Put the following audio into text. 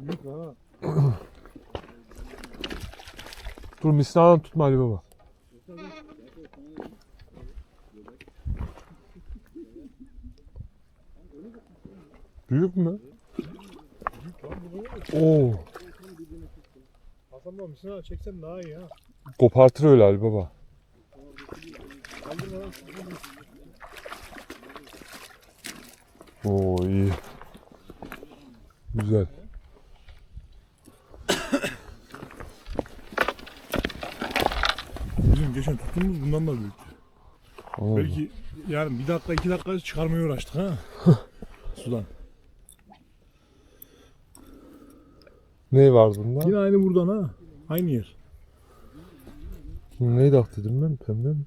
Büyük ha. Dur misinadan tutma Ali Baba. Büyük mü? Büyük lan bu? Oo, Hasan baba misina çeksen daha iyi ha. kopartır öyle Ali Baba. Oo iyi. Güzel. Bizim geçen tuttuğumuz bundan da büyük. Anladım. Belki yani bir dakika iki dakika çıkarmaya uğraştık ha. Sudan. Ne var bunda? Yine aynı buradan ha. Aynı yer. Neydi ak dedim ben pembe mi?